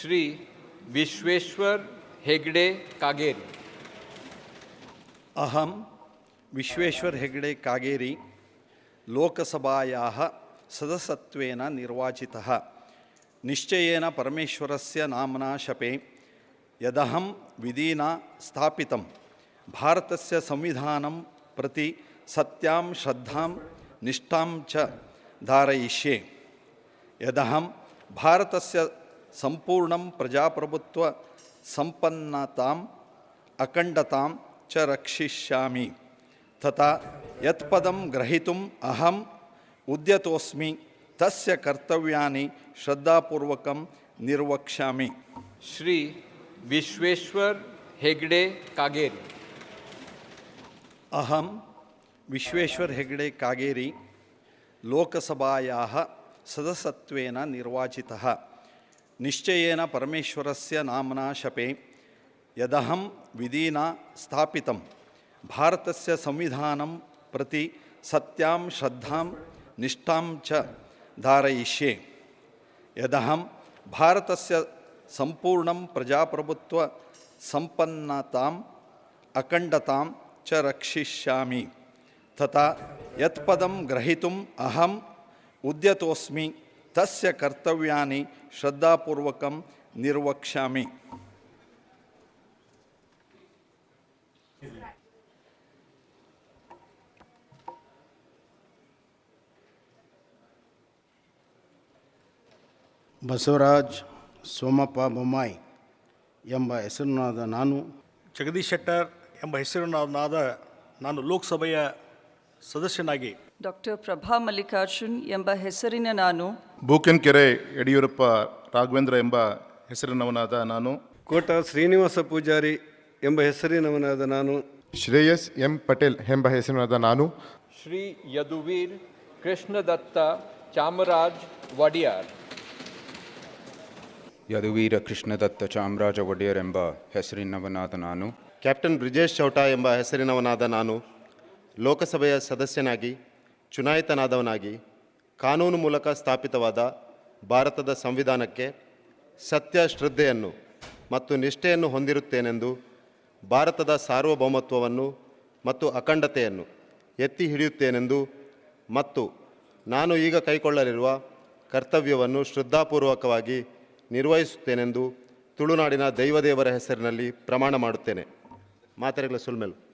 श्री विश्वेश्वर हेगडे कागेरी। अहं विश्वेश्वर हेगडे कागेरी लोकसभायाः सदस्यत्वेन निर्वाचितः। निश्चयेन परमेश्वरस्य नाम्ना शपे यदहं विधिना स्थापितं भारतस्य संविधानं प्रति सत्यां श्रद्धां निष्ठां च धारयिष्ये। यदहं भारतस्य ಸಂಪೂರ್ಣ ಪ್ರಜಾಪ್ರಭುತ್ವ ಸಂಪನ್ನತಾಂ ಅಖಂಡತಾಂ ಚ ರಕ್ಷಿಷ್ಯಾಮಿ. ತಥಾ ಯತ್ಪದಂ ಗ್ರಹಿತು ಅಹಂ ಉದ್ಯತೋಸ್ಮಿ ತಸ್ಯ ಕರ್ತವ್ಯಾನಿ ಶ್ರದ್ಧಾಪೂರ್ವಕಂ ನಿರ್ವಕ್ಷ್ಯಾಮಿ. ಶ್ರೀ ವಿಶ್ವೇಶ್ವರ್ ಹೆಗ್ಡೆ ಕಾಗೇರಿ. ಅಹಂ ವಿಶ್ವೇಶ್ವರ್ ಹೆಗ್ಡೆ ಕಾಗೇರಿ ಲೋಕಸಭಾ ಸದಸತ್ವೇನ ನಿರ್ವಾಚಿತಃ. निश्चयेन परमेश्वरस्य नाम्ना शपे विधिना स्थापितं, भारतस्य संविधानं प्रति सत्यां श्रद्धां निष्ठां च धारयिष्ये। यदहं भारतस्य सम्पूर्णं प्रजाप्रभुत्वसम्पन्नताम् अखण्डतां च रक्षिष्यामि, तथा यत्पदं ग्रहीतुम् अहम् उद्यतोऽस्मि। ತಸ್ಯ ಕರ್ತವ್ಯಾನಿ ಶ್ರದ್ಧಾಪೂರ್ವಕಂ ನಿರ್ವಕ್ಷ್ಯಾಮಿ. ಬಸವರಾಜ್ ಸೋಮಪ್ಪ ಬೊಮ್ಮಾಯಿ ಎಂಬ ಹೆಸರಿನಾದ ನಾನು. ಜಗದೀಶ್ ಶೆಟ್ಟರ್ ಎಂಬ ಹೆಸರಿನಾದ ನಾನು ಲೋಕಸಭೆಯ ಸದಸ್ಯನಾಗಿ ಡಾಕ್ಟರ್ ಪ್ರಭಾ ಮಲ್ಲಿಕಾರ್ಜುನ್ ಎಂಬ ಹೆಸರಿನ ನಾನು. ಬೂಕನ್ಕೆರೆ ಯಡಿಯೂರಪ್ಪ ರಾಘವೇಂದ್ರ ಎಂಬ ಹೆಸರಿನವನಾದ ನಾನು. ಕೋಟ ಶ್ರೀನಿವಾಸ ಪೂಜಾರಿ ಎಂಬ ಹೆಸರಿನವನಾದ ನಾನು. ಶ್ರೇಯಸ್ ಎಂ ಪಟೇಲ್ ಎಂಬ ಹೆಸರಿನಾದ ನಾನು. ಶ್ರೀ ಯದುವೀರ್ ಕೃಷ್ಣದತ್ತ ಚಾಮರಾಜ್ ವಡಿಯಾರ್ ಯದುವೀರ ಕೃಷ್ಣದತ್ತ ಚಾಮರಾಜ ಒಡೆಯರ್ ಎಂಬ ಹೆಸರಿನವನಾದ ನಾನು. ಕ್ಯಾಪ್ಟನ್ ಬ್ರಿಜೇಶ್ ಚೌಟಾ ಎಂಬ ಹೆಸರಿನವನಾದ ನಾನು. ಲೋಕಸಭೆಯ ಸದಸ್ಯನಾಗಿ ಚುನಾಯಿತನಾದವನಾಗಿ ಕಾನೂನು ಮೂಲಕ ಸ್ಥಾಪಿತವಾದ ಭಾರತದ ಸಂವಿಧಾನಕ್ಕೆ ಸತ್ಯ ಶ್ರದ್ಧೆಯನ್ನು ಮತ್ತು ನಿಷ್ಠೆಯನ್ನು ಹೊಂದಿರುತ್ತೇನೆಂದು ಭಾರತದ ಸಾರ್ವಭೌಮತ್ವವನ್ನು ಮತ್ತು ಅಖಂಡತೆಯನ್ನು ಎತ್ತಿ ಹಿಡಿಯುತ್ತೇನೆಂದು ಮತ್ತು ನಾನು ಈಗ ಕೈಗೊಳ್ಳಲಿರುವ ಕರ್ತವ್ಯವನ್ನು ಶ್ರದ್ಧಾಪೂರ್ವಕವಾಗಿ ನಿರ್ವಹಿಸುತ್ತೇನೆಂದು ತುಳುನಾಡಿನ ದೈವದೇವರ ಹೆಸರಿನಲ್ಲಿ ಪ್ರಮಾಣ ಮಾಡುತ್ತೇನೆ. ಮಾತರೆಗಳ ಸುಲ್ಮೆಲು